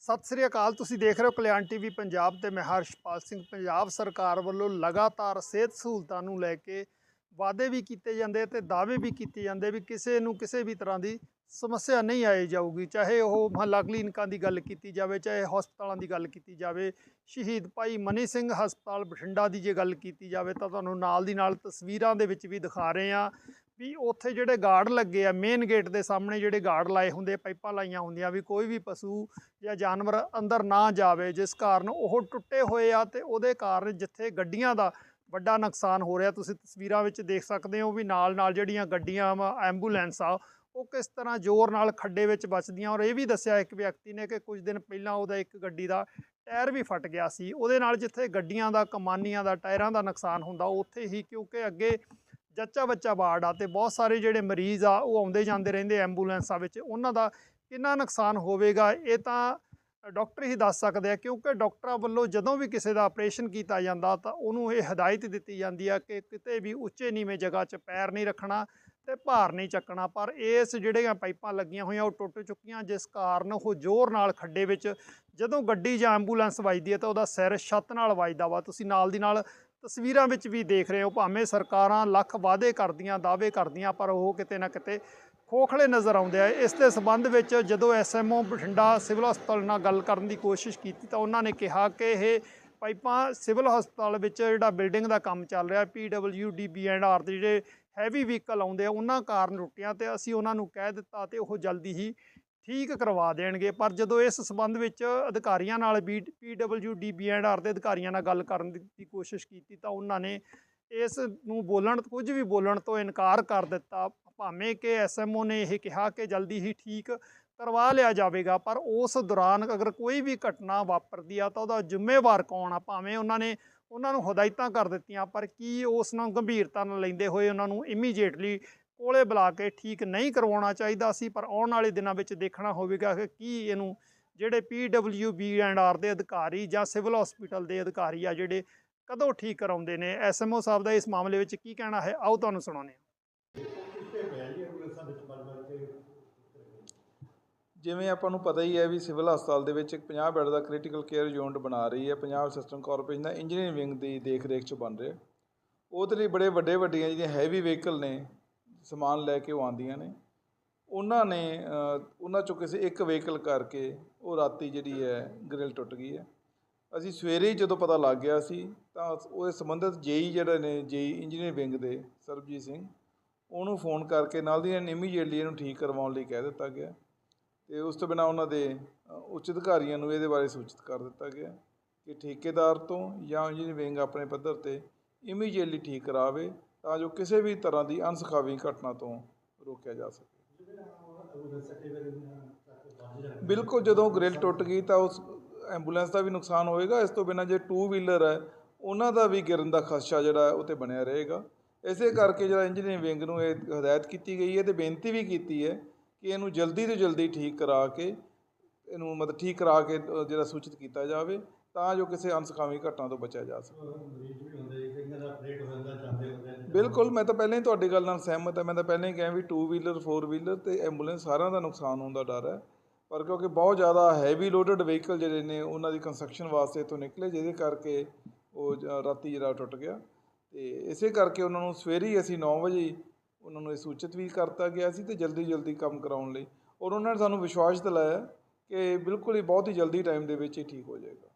ਸਤਿ ਸ੍ਰੀ ਅਕਾਲ, ਤੁਸੀਂ ਦੇਖ ਰਹੇ ਹੋ ਕਲਿਆਣ ਟੀਵੀ ਪੰਜਾਬ ਤੇ ਮੈਂ ਹਰਸ਼ਪਾਲ ਸਿੰਘ। ਪੰਜਾਬ ਸਰਕਾਰ ਵੱਲੋਂ ਲਗਾਤਾਰ ਸਿਹਤ ਸਹੂਲਤਾਂ ਨੂੰ ਲੈ ਕੇ ਵਾਅਦੇ ਵੀ ਕੀਤੇ ਜਾਂਦੇ ਤੇ ਦਾਅਵੇ ਵੀ ਕੀਤੇ ਜਾਂਦੇ ਵੀ ਕਿਸੇ ਨੂੰ ਕਿਸੇ ਵੀ ਤਰ੍ਹਾਂ ਦੀ ਸਮੱਸਿਆ ਨਹੀਂ ਆਈ ਜਾਊਗੀ, ਚਾਹੇ ਉਹ ਮਹੱਲਾ ਕਲੀਨਿਕਾਂ ਦੀ ਗੱਲ ਕੀਤੀ ਜਾਵੇ, ਚਾਹੇ ਹਸਪਤਾਲਾਂ ਦੀ ਗੱਲ ਕੀਤੀ ਜਾਵੇ, ਸ਼ਹੀਦ ਭਾਈ ਮਨੀ ਸਿੰਘ ਹਸਪਤਾਲ ਬਠਿੰਡਾ ਦੀ ਜੇ ਗੱਲ ਕੀਤੀ ਜਾਵੇ ਤਾਂ ਤੁਹਾਨੂੰ ਨਾਲ ਦੀ ਨਾਲ ਤਸਵੀਰਾਂ ਦੇ ਵਿੱਚ ਵੀ ਦਿਖਾ ਰਹੇ ਹਾਂ ਵੀ ਉੱਥੇ ਜਿਹੜੇ ਗਾਰਡ ਲੱਗੇ ਆ, ਮੇਨ ਗੇਟ ਦੇ ਸਾਹਮਣੇ ਜਿਹੜੇ ਗਾਰਡ ਲਾਏ ਹੁੰਦੇ ਪਾਈਪਾਂ ਲਾਈਆਂ ਹੁੰਦੀਆਂ ਵੀ ਕੋਈ ਵੀ ਪਸ਼ੂ ਜਾਂ ਜਾਨਵਰ ਅੰਦਰ ਨਾ ਜਾਵੇ, ਜਿਸ ਕਾਰਨ ਉਹ ਟੁੱਟੇ ਹੋਏ ਆ ਤੇ ਉਹਦੇ ਕਾਰਨ ਜਿੱਥੇ ਗੱਡੀਆਂ ਦਾ ਵੱਡਾ ਨੁਕਸਾਨ ਹੋ ਰਿਹਾ। ਤੁਸੀਂ ਤਸਵੀਰਾਂ ਵਿੱਚ ਦੇਖ ਸਕਦੇ ਹੋ ਵੀ ਨਾਲ ਨਾਲ ਜਿਹੜੀਆਂ ਗੱਡੀਆਂ ਵਾ, ਐਂਬੂਲੈਂਸ ਆ, ਉਹ ਕਿਸ ਤਰ੍ਹਾਂ ਜ਼ੋਰ ਨਾਲ ਖੱਡੇ ਵਿੱਚ ਵੱਜਦੀਆਂ। ਔਰ ਇਹ ਵੀ ਦੱਸਿਆ ਇੱਕ ਵਿਅਕਤੀ ਨੇ ਕਿ ਕੁਝ ਦਿਨ ਪਹਿਲਾਂ ਉਹਦਾ ਇੱਕ ਗੱਡੀ ਦਾ ਟਾਇਰ ਵੀ ਫਟ ਗਿਆ ਸੀ। ਉਹਦੇ ਨਾਲ ਜਿੱਥੇ ਗੱਡੀਆਂ ਦਾ, ਕਮਾਨੀਆਂ ਦਾ, ਟਾਇਰਾਂ ਦਾ ਨੁਕਸਾਨ ਹੁੰਦਾ, ਉੱਥੇ ਹੀ ਕਿਉਂਕਿ ਅੱਗੇ ਜੱਚਾ ਬੱਚਾ ਵਾਰਡ ਆ ਤੇ ਬਹੁਤ ਸਾਰੇ ਜਿਹੜੇ ਮਰੀਜ਼ ਆ, ਉਹ ਆਉਂਦੇ ਜਾਂਦੇ ਰਹਿੰਦੇ ਐਂਬੂਲੈਂਸਾਂ ਵਿੱਚ। ਉਹਨਾਂ ਦਾ ਕਿੰਨਾ ਨੁਕਸਾਨ ਹੋਵੇਗਾ, ਇਹ ਤਾਂ ਡਾਕਟਰ ਹੀ ਦੱਸ ਸਕਦੇ ਆ, ਕਿਉਂਕਿ ਡਾਕਟਰਾਂ ਵੱਲੋਂ ਜਦੋਂ ਵੀ ਕਿਸੇ ਦਾ ਆਪਰੇਸ਼ਨ ਕੀਤਾ ਜਾਂਦਾ ਤਾਂ ਉਹਨੂੰ ਇਹ ਹਦਾਇਤ ਦਿੱਤੀ ਜਾਂਦੀ ਆ ਕਿ ਕਿਤੇ ਵੀ ਉੱਚੇ ਨੀਵੇਂ ਜਗ੍ਹਾ 'ਚ ਪੈਰ ਨਹੀਂ ਰੱਖਣਾ ਤੇ ਭਾਰ ਨਹੀਂ ਚੱਕਣਾ। ਪਰ ਇਸ ਜਿਹੜੀਆਂ ਪਾਈਪਾਂ ਲੱਗੀਆਂ ਹੋਈਆਂ ਉਹ ਟੁੱਟ ਚੁੱਕੀਆਂ, ਜਿਸ ਕਾਰਨ ਉਹ ਜ਼ੋਰ ਨਾਲ ਖੱਡੇ ਵਿੱਚ ਜਦੋਂ ਗੱਡੀ ਜਾਂ ਐਂਬੂਲੈਂਸ ਵੱਜਦੀ ਹੈ ਤਾਂ ਉਹਦਾ ਸਿਰ ਛੱਤ ਨਾਲ ਵੱਜਦਾ ਵਾ। ਤੁਸੀਂ ਨਾਲ ਦੀ ਨਾਲ ਤਸਵੀਰਾਂ ਵਿੱਚ ਵੀ ਦੇਖ ਰਹੇ ਹੋ, ਭਾਵੇਂ ਸਰਕਾਰਾਂ ਲੱਖ ਵਾਅਦੇ ਕਰਦੀਆਂ, ਦਾਅਵੇ ਕਰਦੀਆਂ, ਪਰ ਉਹ ਕਿਤੇ ਨਾ ਕਿਤੇ ਖੋਖਲੇ ਨਜ਼ਰ ਆਉਂਦੇ ਆ। ਇਸ ਦੇ ਸਬੰਧ ਵਿੱਚ ਜਦੋਂ ਐਸਐਮਓ ਬਠਿੰਡਾ ਸਿਵਲ ਹਸਪਤਾਲ ਨਾਲ ਗੱਲ ਕਰਨ ਦੀ ਕੋਸ਼ਿਸ਼ ਕੀਤੀ ਤਾਂ ਉਹਨਾਂ ਨੇ ਕਿਹਾ ਕਿ ਇਹ ਪਾਈਪਾਂ ਸਿਵਲ ਹਸਪਤਾਲ ਵਿੱਚ ਜਿਹੜਾ ਬਿਲਡਿੰਗ ਦਾ ਕੰਮ ਚੱਲ ਰਿਹਾ ਪੀਡਬਲਯੂ ਡੀ ਐਂਡ ਆਰ ਦੇ ਜਿਹੜੇ ਹੈਵੀ ਵਹੀਕਲ ਆਉਂਦੇ ਆ, ਉਹਨਾਂ ਕਾਰਨ ਟੁੱਟੀਆਂ ਤੇ ਅਸੀਂ ਉਹਨਾਂ ਨੂੰ ਕਹਿ ਦਿੱਤਾ ਤੇ ਉਹ ਜਲਦੀ ਹੀ ਠੀਕ ਕਰਵਾ ਦੇਣਗੇ। ਪਰ ਜਦੋਂ ਇਸ ਸੰਬੰਧ ਵਿੱਚ ਅਧਿਕਾਰੀਆਂ ਨਾਲ ਵੀ ਪੀਡਬਲਯੂ ਡੀ ਐਂਡ ਆਰ ਦੇ ਅਧਿਕਾਰੀਆਂ ਨਾਲ ਗੱਲ ਕਰਨ ਦੀ ਕੋਸ਼ਿਸ਼ ਕੀਤੀ ਤਾਂ ਉਹਨਾਂ ਨੇ ਇਸ ਨੂੰ ਬੋਲਣ, ਕੁਝ ਵੀ ਬੋਲਣ ਤੋਂ ਇਨਕਾਰ ਕਰ ਦਿੱਤਾ। ਭਾਵੇਂ ਕਿ ਐਸਐਮਓ ਨੇ ਇਹ ਕਿਹਾ ਕਿ ਜਲਦੀ ਹੀ ਠੀਕ ਕਰਵਾ ਲਿਆ ਜਾਵੇਗਾ, ਪਰ ਉਸ ਦੌਰਾਨ ਅਗਰ ਕੋਈ ਵੀ ਘਟਨਾ ਵਾਪਰਦੀ ਆ ਤਾਂ ਉਹਦਾ ਜ਼ਿੰਮੇਵਾਰ ਕੌਣ ਆ? ਭਾਵੇਂ ਉਹਨਾਂ ਨੇ ਉਹਨਾਂ ਨੂੰ ਹਦਾਇਤਾਂ ਕਰ ਦਿੱਤੀਆਂ, ਪਰ ਕੀ ਉਸ ਨੂੰ ਗੰਭੀਰਤਾ ਨਾਲ ਲੈਂਦੇ ਹੋਏ ਉਹਨਾਂ ਨੂੰ ਇਮੀਡੀਏਟਲੀ ਕੋਲੇ ਬੁਲਾ ਕੇ ਠੀਕ ਨਹੀਂ ਕਰਵਾਉਣਾ ਚਾਹੀਦਾ ਸੀ? ਪਰ ਆਉਣ ਵਾਲੇ ਦਿਨਾਂ ਵਿੱਚ ਦੇਖਣਾ ਹੋਵੇਗਾ ਕਿ ਕੀ ਇਹਨੂੰ ਜਿਹੜੇ ਪੀਡਬਲਯੂ ਬੀ ਐਂਡ ਆਰ ਦੇ ਅਧਿਕਾਰੀ ਜਾਂ ਸਿਵਲ ਹਸਪੀਟਲ ਦੇ ਅਧਿਕਾਰੀ ਆ ਜਿਹੜੇ ਕਦੋਂ ਠੀਕ ਕਰਾਉਂਦੇ ਨੇ? ਐਸਐਮਓ ਸਾਹਿਬ ਦਾ ਇਸ ਮਾਮਲੇ ਵਿੱਚ ਕੀ ਕਹਿਣਾ ਹੈ? ਆਓ ਤੁਹਾਨੂੰ ਸੁਣਾਉਂਦੇ ਹਾਂ। ਜਿਵੇਂ ਆਪਾਂ ਨੂੰ ਪਤਾ ਹੀ ਹੈ ਵੀ ਸਿਵਲ ਹਸਪਤਾਲ ਦੇ ਵਿੱਚ ਇੱਕ 50 ਬੈੱਡ ਦਾ ਕ੍ਰਿਟੀਕਲ ਕੇਅਰ ਯੂਨਿਟ ਬਣਾ ਰਹੀ ਹੈ ਪੰਜਾਬ ਸਿਸਟਮ ਕਾਰਪੋਰੇਸ਼ਨ ਦਾ ਇੰਜੀਨੀਅਰਿੰਗ ਵਿੰਗ ਦੀ ਦੇਖ ਰੇਖ 'ਚ ਬਣ ਰਿਹਾ। ਉਹਦੇ ਲਈ ਬੜੇ ਵੱਡੇ ਵੱਡੀਆਂ ਜਿਹੜੀਆਂ ਹੈਵੀ ਵਹੀਕਲ ਨੇ, ਸਮਾਨ ਲੈ ਕੇ ਉਹ ਆਉਂਦੀਆਂ ਨੇ। ਉਹਨਾਂ ਨੇ ਉਹਨਾਂ ਚੋਂ ਕਿਸੇ ਇੱਕ ਵਹੀਕਲ ਕਰਕੇ ਉਹ ਰਾਤੀ ਜਿਹੜੀ ਹੈ ਗ੍ਰਿਲ ਟੁੱਟ ਗਈ ਹੈ। ਅਸੀਂ ਸਵੇਰੇ ਹੀ ਜਦੋਂ ਪਤਾ ਲੱਗ ਗਿਆ ਸੀ, ਤਾਂ ਉਹਦੇ ਸੰਬੰਧਿਤ ਜੇਈ ਜਿਹੜੇ ਨੇ, ਜੇਈ ਇੰਜੀਨੀਅਰ ਵਿੰਗ ਦੇ, ਸਰਬਜੀਤ ਸਿੰਘ ਉਹਨੂੰ ਫੋਨ ਕਰਕੇ ਨਾਲ ਦੀ ਨਾਲ ਇਮੀਡੀਏਟਲੀ ਇਹਨੂੰ ਠੀਕ ਕਰਵਾਉਣ ਲਈ ਕਹਿ ਦਿੱਤਾ ਗਿਆ। ਅਤੇ ਉਸ ਤੋਂ ਬਿਨਾਂ ਉਹਨਾਂ ਦੇ ਉੱਚ ਅਧਿਕਾਰੀਆਂ ਨੂੰ ਇਹਦੇ ਬਾਰੇ ਸੂਚਿਤ ਕਰ ਦਿੱਤਾ ਗਿਆ ਕਿ ਠੇਕੇਦਾਰ ਤੋਂ ਜਾਂ ਇੰਜੀਨੀਅਰਿੰਗ ਆਪਣੇ ਪੱਧਰ ਤੇ ਇਮੀਡੀਏਟਲੀ ਠੀਕ ਕਰਾਵੇ ਤਾਂ ਜੋ ਕਿਸੇ ਵੀ ਤਰ੍ਹਾਂ ਦੀ ਅਣਸੁਖਾਵੀ ਘਟਨਾ ਤੋਂ ਰੋਕਿਆ ਜਾ ਸਕੇ। ਬਿਲਕੁਲ, ਜਦੋਂ ਗ੍ਰਿਲ ਟੁੱਟ ਗਈ ਤਾਂ ਉਸ ਐਂਬੂਲੈਂਸ ਦਾ ਵੀ ਨੁਕਸਾਨ ਹੋਏਗਾ। ਇਸ ਤੋਂ ਬਿਨਾਂ ਜੇ ਟੂ ਵੀਲਰ ਹੈ, ਉਹਨਾਂ ਦਾ ਵੀ ਗਿਰਨ ਦਾ ਖਦਸ਼ਾ ਜਿਹੜਾ ਉਹ 'ਤੇ ਬਣਿਆ ਰਹੇਗਾ। ਇਸੇ ਕਰਕੇ ਜਿਹੜਾ ਇੰਜੀਨੀਅਰਿੰਗ ਵਿੰਗ ਨੂੰ ਇਹ ਹਦਾਇਤ ਕੀਤੀ ਗਈ ਹੈ ਤੇ ਬੇਨਤੀ ਵੀ ਕੀਤੀ ਹੈ ਕਿ ਇਹਨੂੰ ਜਲਦੀ ਤੋਂ ਜਲਦੀ ਠੀਕ ਕਰਾ ਕੇ, ਇਹਨੂੰ ਮਤਲਬ ਠੀਕ ਕਰਾ ਕੇ ਜਿਹੜਾ ਸੂਚਿਤ ਕੀਤਾ ਜਾਵੇ ਤਾਂ ਜੋ ਕਿਸੇ ਅਣਸੁਖਾਵੀ ਘਟਨਾ ਤੋਂ ਬਚਿਆ ਜਾ ਸਕੇ। ਬਿਲਕੁਲ, ਮੈਂ ਤਾਂ ਪਹਿਲਾਂ ਹੀ ਤੁਹਾਡੀ ਗੱਲ ਨਾਲ ਸਹਿਮਤ ਹਾਂ। ਮੈਂ ਤਾਂ ਪਹਿਲਾਂ ਹੀ ਕਿਹਾ ਵੀ 2 ਵੀਲਰ 4 ਵੀਲਰ ਤੇ ਐਂਬੂਲੈਂਸ ਸਾਰਿਆਂ ਦਾ ਨੁਕਸਾਨ ਹੋਣ ਦਾ ਡਰ ਹੈ। ਪਰ ਕਿਉਂਕਿ ਬਹੁਤ ਜ਼ਿਆਦਾ ਹੈਵੀ ਲੋਡਡ ਵਹੀਕਲ ਜਿਹੜੇ ਨੇ, ਉਹਨਾਂ ਦੀ ਕੰਸਟਰਕਸ਼ਨ ਵਾਸਤੇ ਤੋਂ ਨਿਕਲੇ, ਜਿਹਦੇ ਕਰਕੇ ਉਹ ਰਾਤੀ ਜਿਹੜਾ ਟੁੱਟ ਗਿਆ। ਤੇ ਇਸੇ ਕਰਕੇ ਉਹਨਾਂ ਨੂੰ ਸਵੇਰੇ ਹੀ ਅਸੀਂ 9 ਵਜੇ ਉਹਨਾਂ ਨੂੰ ਇਹ ਸੂਚਿਤ ਵੀ ਕਰਤਾ ਗਿਆ ਸੀ ਤੇ ਜਲਦੀ ਜਲਦੀ ਕੰਮ ਕਰਾਉਣ ਲਈ। ਔਰ ਉਹਨਾਂ ਨੇ ਸਾਨੂੰ ਵਿਸ਼ਵਾਸ ਦਿਲਾਇਆ ਕਿ ਬਿਲਕੁਲ ਹੀ ਬਹੁਤ ਹੀ ਜਲਦੀ ਟਾਈਮ ਦੇ ਵਿੱਚ ਇਹ ਠੀਕ ਹੋ ਜਾਏਗਾ।